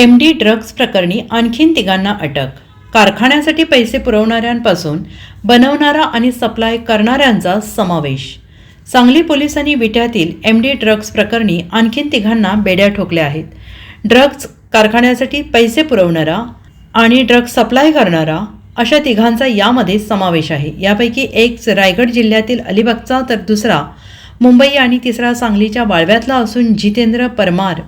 M D drugs प्रकरणी आणखीन तिघांना अटक. कारखान्यासाठी पैसे पुरवणाऱ्यांपासून बनवणारा आणि सप्लाय करणाऱ्यांचा समावेश. सांगली पोलिसांनी विट्यातील एम डी ड्रग्ज प्रकरणी आणखीन तिघांना बेड्या ठोकल्या आहेत. ड्रग्ज कारखान्यासाठी पैसे पुरवणारा आणि ड्रग्ज सप्लाय करणारा अशा तिघांचा यामध्ये समावेश आहे. यापैकी एक रायगड जिल्ह्यातील अलिबागचा तर दुसरा मुंबई आणि तिसरा सांगलीच्या वाळव्यातला असून जितेंद्र परमार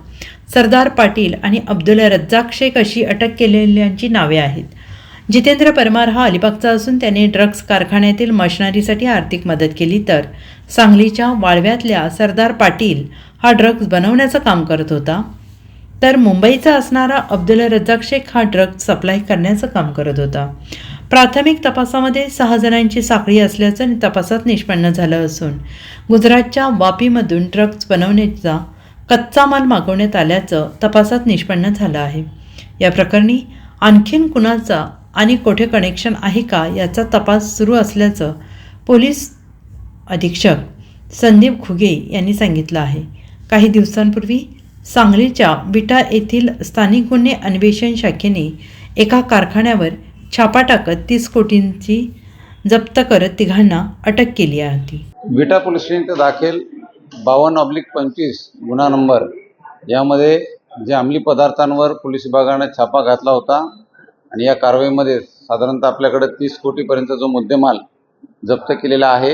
सरदार पाटील आणि अब्दुल रज्जाक शेख अशी अटक केलेल्यांची नावे आहेत. जितेंद्र परमार हा अलिबागचा असून त्याने ड्रग्ज कारखान्यातील मशनरीसाठी आर्थिक मदत केली तर सांगलीच्या वाळव्यातल्या सरदार पाटील हा ड्रग्ज बनवण्याचं काम करत होता. तर मुंबईचा असणारा अब्दुल रज्जाक शेख हा ड्रग सप्लाय करण्याचं काम करत होता. प्राथमिक तपासामध्ये सहा जणांची साखळी असल्याचं तपासात निष्पन्न झालं असून गुजरातच्या वापीमधून ड्रग्ज बनवण्याचा कच्चा माल मागवण्यात आल्याचं तपासात निष्पन्न झालं आहे. या प्रकरणी आणखीन कुणाचा आणि कोठे कनेक्शन आहे का याचा तपास सुरू असल्याचं पोलीस अधीक्षक संदीप खुगे यांनी सांगितलं आहे. काही दिवसांपूर्वी सांगलीच्या बिटा येथील स्थानिक गुन्हे अन्वेषण शाखेने एका कारखान्यावर छापा टाकत तीस कोटींची जप्त करत तिघांना अटक केली होती विटा पोलीस स्टेशन दाखल बावन्न ऑब्लिक पंचवीस गुन्हा नंबर. यामध्ये जे अंमली पदार्थांवर पोलीस विभागाने छापा घातला होता आणि या कारवाईमध्ये साधारणतः आपल्याकडे तीस कोटीपर्यंत जो मुद्देमाल जप्त केलेला आहे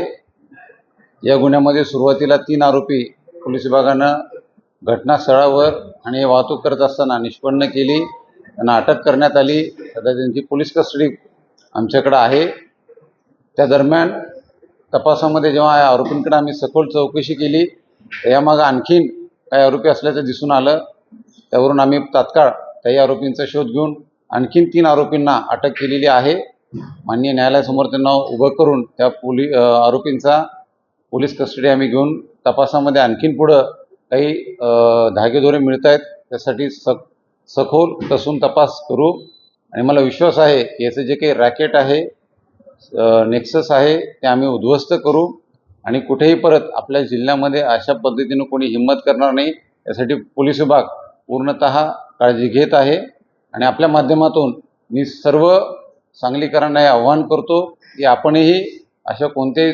या गुन्ह्यामध्ये सुरुवातीला तीन आरोपी पोलीस विभागानं घटनास्थळावर आणि वाहतूक करत असताना निष्पन्न केली त्यांना अटक करण्यात आली. सध्या त्यांची पोलीस कस्टडी आमच्याकडं आहे. त्या दरम्यान तपासामध्ये जेव्हा या आरोपींकडे आम्ही सखोल चौकशी केली यामागं आणखीन काही आरोपी असल्याचं दिसून आलं. त्यावरून आम्ही तात्काळ काही आरोपींचा शोध घेऊन आणखीन तीन आरोपींना अटक केलेली आहे. माननीय न्यायालयासमोर त्यांना उभं करून त्या पोली आरोपींचा पोलीस कस्टडी आम्ही घेऊन तपासामध्ये आणखीन पुढं काही धागेदोरे मिळत आहेत त्यासाठी स सखोल कसून तपास करू. आणि मला विश्वास आहे की याचं जे काही रॅकेट आहे नेक्सस आहे ते आम्ही उद्ध्वस्त करू आणि कुठेही परत आपल्या जिल्ह्यामध्ये अशा पद्धतीनं कोणी हिंमत करणार नाही यासाठी पोलीस विभाग पूर्णत काळजी घेत आहे. आणि आपल्या माध्यमातून मी सर्व सांगलीकरांना हे आव्हान करतो की आपणही अशा कोणत्याही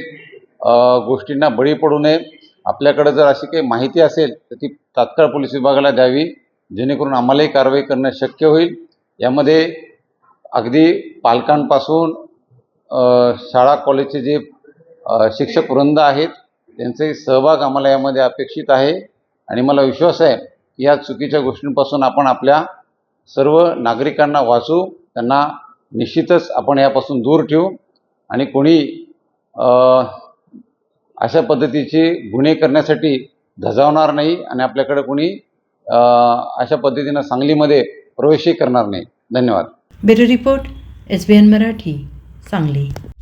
गोष्टींना बळी पडू नये. आपल्याकडे जर अशी काही माहिती असेल तर ती तात्काळ पोलीस विभागाला द्यावी. जेणेकरून आम्हालाही कारवाई करणं शक्य होईल. यामध्ये अगदी पालकांपासून शाळा कॉलेजचे जे शिक्षक वृंद आहेत त्यांचे सहभाग आम्हाला यामध्ये अपेक्षित आहे. आणि मला विश्वास आहे की या चुकीच्या गोष्टींपासून आपण आपल्या सर्व नागरिकांना वाचू त्यांना निश्चितच आपण यापासून दूर ठेवू. आणि कोणी अशा पद्धतीचे गुन्हे करण्यासाठी धजावणार नाही आणि आपल्याकडे कोणी अशा पद्धतीनं सांगलीमध्ये प्रवेशही करणार नाही. धन्यवाद. Bureau report S B N Marathi Sangli